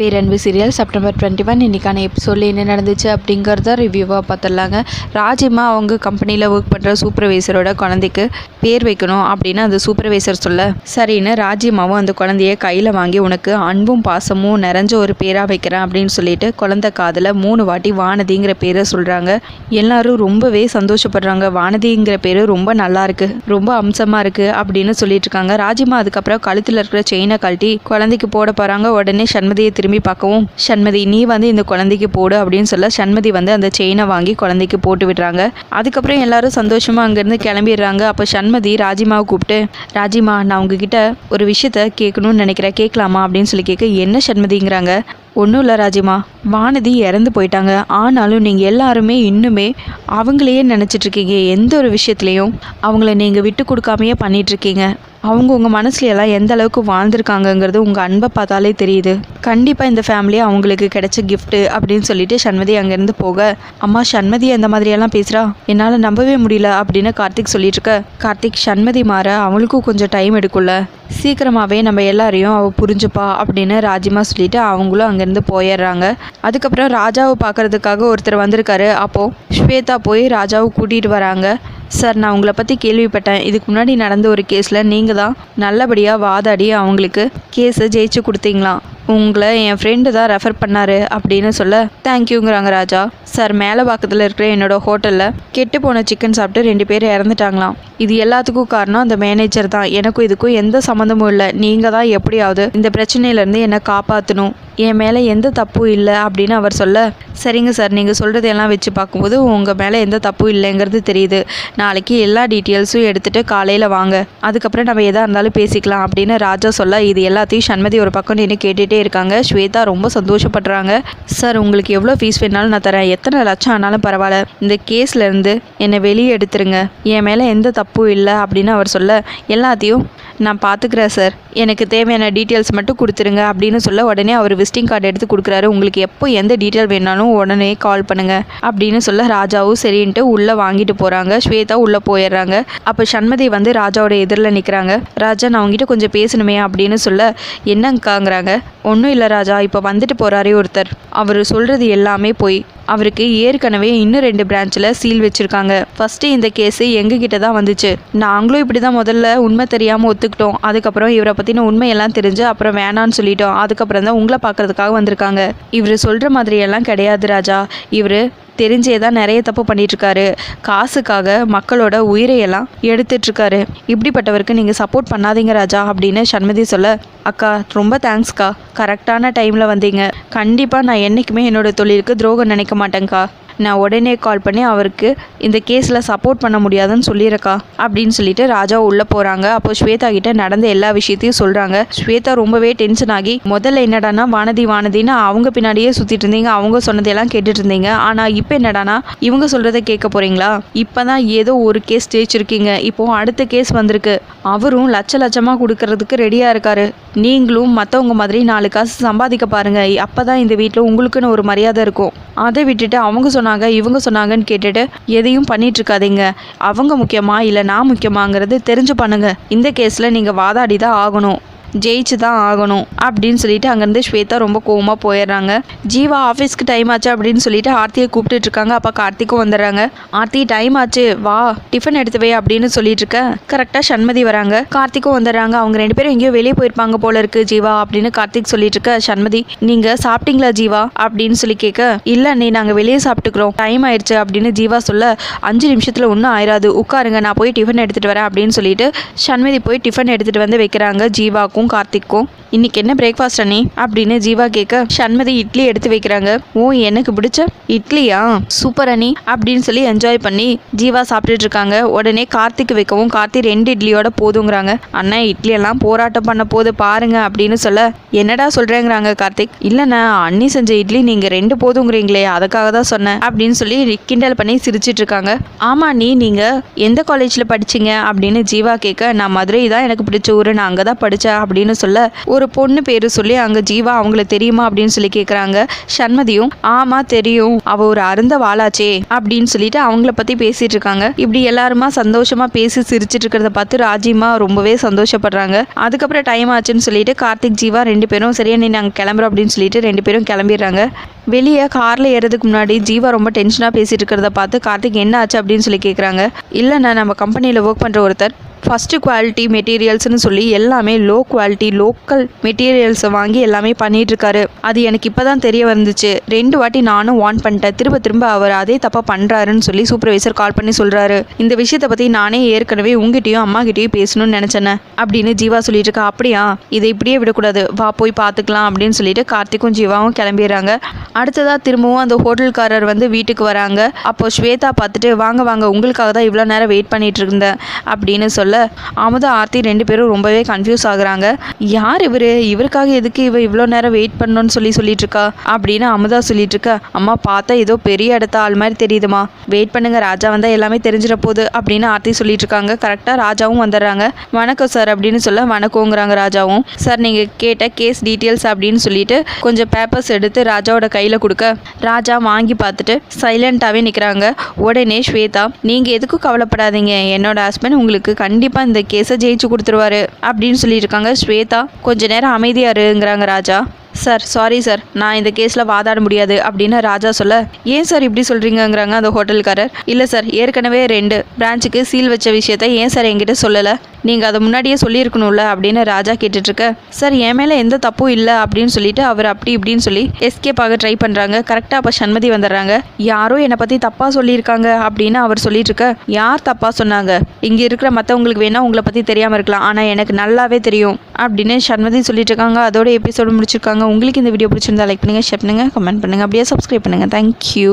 பேரன்பு serial September twenty one இன்றைக்கான எபிசோடில் என்ன நடந்துச்சு அப்படிங்கிறத ரிவ்யூவாக பார்த்துடலாங்க ராஜிமா அவங்க கம்பெனியில் ஒர்க் பண்ணுற சூப்பர்வைசரோட குழந்தைக்கு பேர் வைக்கணும் அப்படின்னு அந்த சூப்பர்வைசர் சொல்ல சரின்னு ராஜிமாவும் அந்த குழந்தைய கையில் வாங்கி உனக்கு அன்பும் பாசமும் நிறைஞ்ச ஒரு பேராக வைக்கிறேன் அப்படின்னு சொல்லிட்டு குழந்தை காதில் மூணு வாட்டி வானதிங்கிற பேரை சொல்கிறாங்க எல்லாரும் ரொம்பவே சந்தோஷப்படுறாங்க. வானதிங்கிற பேர் ரொம்ப நல்லா இருக்குது ரொம்ப அம்சமாக இருக்குது அப்படின்னு சொல்லிட்டு இருக்காங்க. ராஜிமா அதுக்கப்புறம் கழுத்தில் இருக்கிற செயினை கழட்டி குழந்தைக்கு போட போகிறாங்க உடனே சண்மதியை திரும்பி பார்க்கவும் சண்மதி நீ வந்து இந்த குழந்தைக்கு போடு அப்படின்னு சொல்ல சண்மதி வந்து அந்த செயினை வாங்கி குழந்தைக்கு போட்டு விடுறாங்க. அதுக்கப்புறம் எல்லாரும் சந்தோஷமாக அங்கேருந்து கிளம்பிடுறாங்க. அப்போ சண்மதி ராஜிமாவை கூப்பிட்டு ராஜிமா நான் உங்ககிட்ட ஒரு விஷயத்த கேட்கணும்னு நினைக்கிறேன். கேட்கலாமா? அப்படின்னு சொல்லி கேட்க என்ன சண்மதிங்கிறாங்க? ஒன்றும் இல்லை ராஜிமா. வானதி இறந்து போயிட்டாங்க. ஆனாலும் நீங்கள் எல்லாருமே இன்னுமே அவங்களையே நினச்சிட்ருக்கீங்க எந்த ஒரு விஷயத்துலையும் அவங்கள நீங்கள் விட்டு கொடுக்காமையே பண்ணிகிட்ருக்கீங்க அவங்க உங்கள் மனசுல எல்லாம் எந்த அளவுக்கு வாழ்ந்திருக்காங்கங்கிறது உங்கள் அன்பை பார்த்தாலே தெரியுது. கண்டிப்பாக இந்த ஃபேமிலி அவங்களுக்கு கிடைச்ச கிஃப்ட்டு அப்படின்னு சொல்லிட்டு சண்மதி அங்கேருந்து போக அம்மா சண்மதி அந்த மாதிரியெல்லாம் பேசுகிறா என்னால் நம்பவே முடியல அப்படின்னு கார்த்திக் சொல்லிட்டு இருக்க. கார்த்திக் சண்மதி மாற அவங்களுக்கும் கொஞ்சம் டைம் எடுக்கும்ல. சீக்கிரமாகவே நம்ம எல்லாரையும் அவள் புரிஞ்சுப்பா அப்படின்னு ராஜிமா சொல்லிட்டு அவங்களும் அங்கேருந்து போயிடுறாங்க. அதுக்கப்புறம் ராஜாவை பார்க்கறதுக்காக ஒருத்தர் வந்திருக்காரு. அப்போது ஸ்வேதா போய் ராஜாவை கூட்டிகிட்டு வராங்க. சார் நான் உங்களை பற்றி கேள்விப்பட்டேன். இதுக்கு முன்னாடி நடந்த ஒரு கேஸில் நீங்கள் தான் நல்லபடியாக வாதாடி அவங்களுக்கு கேஸை ஜெயிச்சு கொடுத்தீங்களாம் உங்களை என் ஃப்ரெண்டு தான் ரெஃபர் பண்ணாரு அப்படின்னு சொல்ல தேங்க்யூங்கிறாங்க ராஜா. சார் மேலே பக்கத்தில் இருக்கிற என்னோட ஹோட்டலில் கெட்டு போன சிக்கன் சாப்பிட்டு ரெண்டு பேர் இறந்துட்டாங்களாம். இது எல்லாத்துக்கும் காரணம் அந்த மேனேஜர் தான். எனக்கும் இதுக்கும் எந்த சம்மந்தமும் இல்லை. நீங்கள் தான் எப்படியாவது இந்த பிரச்சனையிலேருந்து என்னை காப்பாற்றணும் என் மேலே எந்த தப்பும் இல்லை அப்படின்னு அவர் சொல்ல சரிங்க சார் நீங்கள் சொல்கிறதையெல்லாம் வச்சு பார்க்கும்போது உங்கள் மேலே எந்த தப்பும் இல்லைங்கிறது தெரியுது. நாளைக்கு எல்லா டீட்டெயில்ஸும் எடுத்துகிட்டு காலையில் வாங்க. அதுக்கப்புறம் நம்ம எதாக இருந்தாலும் பேசிக்கலாம் அப்படின்னு ராஜா சொல்ல இது எல்லாத்தையும் சண்மதி ஒரு பக்கம் நின்று கேட்டுகிட்டே இருக்காங்க. ஸ்வேதா ரொம்ப சந்தோஷப்படுறாங்க. சார் உங்களுக்கு எவ்வளோ ஃபீஸ் வேணாலும் நான் தரேன். எத்தனை லட்சம் ஆனாலும் பரவாயில்ல. இந்த கேஸ்லேருந்து என்னை வெளியே எடுத்துருங்க. என் மேலே எந்த தப்பும் இல்லை அப்படின்னு அவர் சொல்ல எல்லாத்தையும் நான் பார்த்துக்கிறேன் சார் எனக்கு தேவையான டீட்டெயில்ஸ் மட்டும் கொடுத்துருங்க அப்படின்னு சொல்ல உடனே அவர் விசிட்டிங் கார்டு எடுத்து கொடுக்குறாரு. உங்களுக்கு எப்போ எந்த டீட்டெயில் வேணாலும் உடனே கால் பண்ணுங்க அப்படின்னு சொல்ல ராஜாவும் சரின்ட்டு உள்ளே வாங்கிட்டு போகிறாங்க ஸ்வேதா உள்ளே போயிடுறாங்க. அப்போ சண்மதி வந்து ராஜாவோட எதிரில் நிற்கிறாங்க ராஜா நான் அவங்ககிட்ட கொஞ்சம் பேசணுமே அப்படின்னு சொல்ல என்னங்காங்கிறாங்க ஒன்றும் இல்லை ராஜா இப்போ வந்துட்டு போகிறாரே ஒருத்தர். அவர் சொல்கிறது எல்லாமே போய் அவருக்கு ஏற்கனவே இன்னும் ரெண்டு பிரான்ச்சில் சீல் வச்சுருக்காங்க. ஃபஸ்ட்டு இந்த கேஸு எங்ககிட்ட தான் வந்துச்சு. நாங்களும் இப்படி தான் முதல்ல உண்மை தெரியாமல் ஒத்துக்கிட்டோம். அதுக்கப்புறம் இவரை பற்றின உண்மையெல்லாம் தெரிஞ்சு அப்புறம் வேணான்னு சொல்லிட்டோம். அதுக்கப்புறம் தான் உங்களை பார்க்கறதுக்காக வந்திருக்காங்க. இவர் சொல்கிற மாதிரியெல்லாம் கிடையாது ராஜா. இவர் தெரிஞ்சே தான் நிறைய தப்பு பண்ணிகிட்ருக்காரு காசுக்காக மக்களோட உயிரையெல்லாம் எடுத்துட்ருக்காரு இப்படிப்பட்டவருக்கு நீங்கள் சப்போர்ட் பண்ணாதீங்க ராஜா அப்படின்னு சண்மதி சொல்ல அக்கா ரொம்ப தேங்க்ஸ்க்கா கரெக்டான டைமில் வந்தீங்க. கண்டிப்பாக நான் என்றைக்குமே என்னோடய தொழிலுக்கு துரோகம் நினைக்க மாட்டேங்க்கா நான் உடனே கால் பண்ணி அவருக்கு இந்த கேஸில் சப்போர்ட் பண்ண முடியாதுன்னு சொல்லியிருக்கா அப்படின்னு சொல்லிட்டு ராஜா உள்ளே போகிறாங்க அப்போ ஸ்வேதா கிட்ட நடந்த எல்லா விஷயத்தையும் சொல்கிறாங்க ஸ்வேதா ரொம்பவே டென்ஷன் ஆகி முதல்ல என்னடானா வானதி வானதின்னு அவங்க பின்னாடியே சுற்றிட்டு இருந்தீங்க. அவங்க சொன்னதெல்லாம் கேட்டுட்டு இருந்தீங்க. ஆனால் இப்போ என்னடானா இவங்க சொல்கிறத கேட்க போகிறீங்களா இப்போ தான் ஏதோ ஒரு கேஸ் ஜெயிச்சிருக்கீங்க. இப்போ அடுத்த கேஸ் வந்திருக்கு. அவரும் லட்ச லட்சமாக கொடுக்கறதுக்கு ரெடியாக இருக்காரு. நீங்களும் மற்றவங்க மாதிரி நாலு காசு சம்பாதிக்க பாருங்கள் அப்போ தான் இந்த வீட்டில் உங்களுக்குன்னு ஒரு மரியாதை இருக்கும். அதை விட்டுட்டு அவங்க சொன்னாங்க இவங்க சொன்னாங்கன்னு கேட்டுட்டு எதையும் பண்ணிட்டு இருக்காதீங்க அவங்க முக்கியமா இல்லை நான் முக்கியமாங்கிறது தெரிஞ்சு பண்ணுங்க இந்த கேஸில் நீங்கள் வாதாடி தான் ஆகணும். ஜெயிச்சு தான் ஆகணும் அப்படின்னு சொல்லிட்டு அங்கேருந்து ஸ்வேதா ரொம்ப கோவமாக போயிடுறாங்க. ஜீவா ஆஃபீஸ்க்கு டைம் ஆச்சு? அப்படின்னு சொல்லிட்டு ஆர்த்தியை கூப்பிட்டுட்டு இருக்காங்க. அப்போ கார்த்திக்கும் வந்துடுறாங்க. ஆர்த்தி டைம் ஆச்சு. வா டிஃபன் எடுத்து வை அப்படின்னு சொல்லிட்டு இருக்க. கரெக்டாக சண்மதி வராங்க. கார்த்திக்கும் வந்துடுறாங்க. அவங்க ரெண்டு பேரும் எங்கேயோ வெளியே போயிருப்பாங்க போல இருக்கு ஜீவா அப்படின்னு கார்த்திக் சொல்லிட்டு இருக்க. சண்மதி நீங்க சாப்பிட்டீங்களா ஜீவா? அப்படின்னு சொல்லி கேட்க. இல்லை நீ நாங்கள் வெளியே சாப்பிட்டுக்கிறோம். டைம் ஆயிடுச்சு அப்படின்னு ஜீவா சொல்ல. அஞ்சு நிமிஷத்தில் ஒன்றும் ஆயிராது. உட்காருங்க. நான் போய் டிஃபன் எடுத்துகிட்டு வரேன் அப்படின்னு சொல்லிட்டு சண்மதி போய் டிஃபன் எடுத்துகிட்டு வந்து வைக்கிறாங்க ஜீவாக்கும். கார்த்திக்கும். இன்னைக்கு என்ன பிரேக்ஃபாஸ்ட் அண்ணி? அப்படின்னு ஜீவா கேட்க சண்மதி இட்லி எடுத்து வைக்கிறாங்க. ஓ எனக்கு பிடிச்ச இட்லியா? சூப்பர் அண்ணி அப்படின்னு சொல்லி என்ஜாய் பண்ணி ஜீவா சாப்பிட்டுட்டு இருக்காங்க. உடனே கார்த்திக் வைக்கவும் கார்த்தி ரெண்டு இட்லியோட போதுங்கிறாங்க. அண்ணா இட்லி எல்லாம் போராட்டம் பண்ண போது பாருங்க அப்படின்னு சொல்ல என்னடா சொல்றேங்கிறாங்க கார்த்திக். இல்லைண்ணா அண்ணி செஞ்ச இட்லி நீங்க ரெண்டு போதுங்கிறீங்களே அதுக்காக தான் சொன்னேன் அப்படின்னு சொல்லி கிண்டல் பண்ணி சிரிச்சிட்டு இருக்காங்க. ஆமா நீ நீங்க எந்த காலேஜ்ல படிச்சீங்க? அப்படின்னு ஜீவா கேட்க நான் மதுரை தான் எனக்கு பிடிச்ச ஊர் நான் அங்கே தான் படித்தேன் அப்படின்னு சொல்ல ஒரு பொண்ணு பேர் சொல்லி அங்கே ஜீவா அவங்கள தெரியுமா அப்படின்னு சொல்லி கேட்குறாங்க சண்மதியும் ஆமாம் தெரியும். அவள் ஒரு அருந்த வாளாச்சே அப்படின்னு சொல்லிட்டு அவங்கள பற்றி பேசிட்டு இருக்காங்க. இப்படி எல்லாருமா சந்தோஷமாக பேசி சிரிச்சிட்டு இருக்கிறத பார்த்து ராஜிமா ரொம்பவே சந்தோஷப்படுறாங்க. அதுக்கப்புறம் டைம் ஆச்சுன்னு சொல்லிட்டு கார்த்திக் ஜீவா ரெண்டு பேரும் சரியா நீ நாங்கள் கிளம்புறோம் அப்படின்னு சொல்லிட்டு ரெண்டு பேரும் கிளம்பிடுறாங்க. வெளியே காரில் ஏறதுக்கு முன்னாடி ஜீவா ரொம்ப டென்ஷனாக பேசிட்டு இருக்கிறத பார்த்து கார்த்திக் என்ன ஆச்சு? அப்படின்னு சொல்லி கேட்குறாங்க இல்லைண்ணா நம்ம கம்பெனியில் ஒர்க் பண்ணுற ஒருத்தர் ஃபஸ்ட்டு குவாலிட்டி மெட்டீரியல்ஸ்னு சொல்லி எல்லாமே லோ குவாலிட்டி லோக்கல் மெட்டீரியல்ஸை வாங்கி எல்லாமே பண்ணிகிட்ருக்காரு அது எனக்கு இப்போ தான் தெரிய வந்துச்சு. ரெண்டு வாட்டி நானும் வான் பண்ணிட்டேன். திரும்ப திரும்ப அவர் அதே தப்பாக பண்ணுறாருன்னு சொல்லி சூப்பர்வைசர் கால் பண்ணி சொல்கிறாரு இந்த விஷயத்தை பற்றி நானே ஏற்கனவே உங்ககிட்டயும் அம்மாகிட்டயும் பேசணும்னு நினச்சேனே அப்படின்னு ஜீவா சொல்லிட்டு இருக்கா அப்படியா? இதை இப்படியே விடக்கூடாது. வா போய் பார்த்துக்கலாம் அப்படின்னு சொல்லிட்டு கார்த்திக்கும் ஜீவாவும் கிளம்பிடுறாங்க. அடுத்ததாக திரும்பவும் அந்த ஹோட்டல்காரர் வந்து வீட்டுக்கு வராங்க. அப்போ ஸ்வேதா பார்த்துட்டு வாங்க வாங்க உங்களுக்காக தான் இவ்வளோ நேரம் வெயிட் பண்ணிட்டு இருந்தேன் அப்படின்னு சொல்ல அமுதா ஆர்த்தி ரெண்டு பேரும் ரொம்பவே கன்ஃபியூஸ் ஆகுறாங்க. யார் இவர்? இவருக்காக எதுக்கு இவ இவ்வளோ நேரம் வெயிட் பண்ணணும்னு சொல்லி சொல்லிட்டு இருக்கா அப்படின்னு அமுதா சொல்லிட்டு இருக்கா அம்மா பார்த்தா ஏதோ பெரிய இடத்த ஆள் மாதிரி தெரியுதுமா. வெயிட் பண்ணுங்க ராஜா வந்தால் எல்லாமே தெரிஞ்சிட போகுது அப்படின்னு ஆர்த்தி சொல்லிட்டு இருக்காங்க கரெக்டாக ராஜாவும் வந்துடுறாங்க. வணக்கம் சார் அப்படின்னு சொல்ல வணக்கங்கிறாங்க ராஜாவும். சார் நீங்கள் கேட்ட கேஸ் டீட்டெயில்ஸ் அப்படின்னு சொல்லிட்டு கொஞ்சம் பேப்பர்ஸ் எடுத்து ராஜாவோட கையில் கொடுக்க ராஜா வாங்கி பார்த்துட்டு சைலண்ட்டாகவே நிற்கிறாங்க உடனே ஸ்வேதா நீங்கள் எதுக்கும் கவலைப்படாதீங்க. என்னோட ஹஸ்பண்ட் உங்களுக்கு கண்டிப்பாக இந்த கேஸை ஜெயிச்சு கொடுத்துருவாரு அப்படின்னு சொல்லியிருக்காங்க ஸ்வேதா. கொஞ்ச நேரம் அமைதியாக இருங்கிறாங்க ராஜா. Sir sorry sir. நான் இந்த கேஸில் வாதாட முடியாது அப்படின்னு ராஜா சொல்ல ஏன் சார் இப்படி சொல்கிறீங்கங்கிறாங்க அந்த ஹோட்டல்காரர். இல்லை சார் ஏற்கனவே ரெண்டு. பிரான்ச்சுக்கு சீல் வச்ச விஷயத்த ஏன் சார் என்கிட்ட சொல்லலை? நீங்கள் அதை முன்னாடியே சொல்லியிருக்கணும்ல அப்படின்னு ராஜா கேட்டுட்ருக்க. சார் என் மேலே எந்த தப்பும் இல்லை அப்படின்னு சொல்லிட்டு அவர் அப்படி இப்படின்னு சொல்லி எஸ்கேப் ஆக ட்ரை பண்ணுறாங்க கரெக்டாக அப்போ சண்மதி வந்துடுறாங்க. யாரோ என்னை பற்றி தப்பாக சொல்லியிருக்காங்க அப்படின்னு அவர் சொல்லிட்டு இருக்க யார் தப்பாக சொன்னாங்க? இங்கே இருக்கிற மற்றவங்களுக்கு வேணால் உங்களை பற்றி தெரியாமல் இருக்கலாம். ஆனால் எனக்கு நல்லாவே தெரியும் அப்படின்னு சண்மதி சொல்லிட்டு இருக்காங்க அதோட எபிசோடு முடிச்சிருக்காங்க. உங்களுக்கு இந்த வீடியோ பிடிச்சிருந்தா லைக் பண்ணுங்கள் ஷேர் பண்ணுங்கள் கமெண்ட் பண்ணுங்கள் அப்படியே சப்ஸ்கிரைப் பண்ணுங்கள் தேங்க்யூ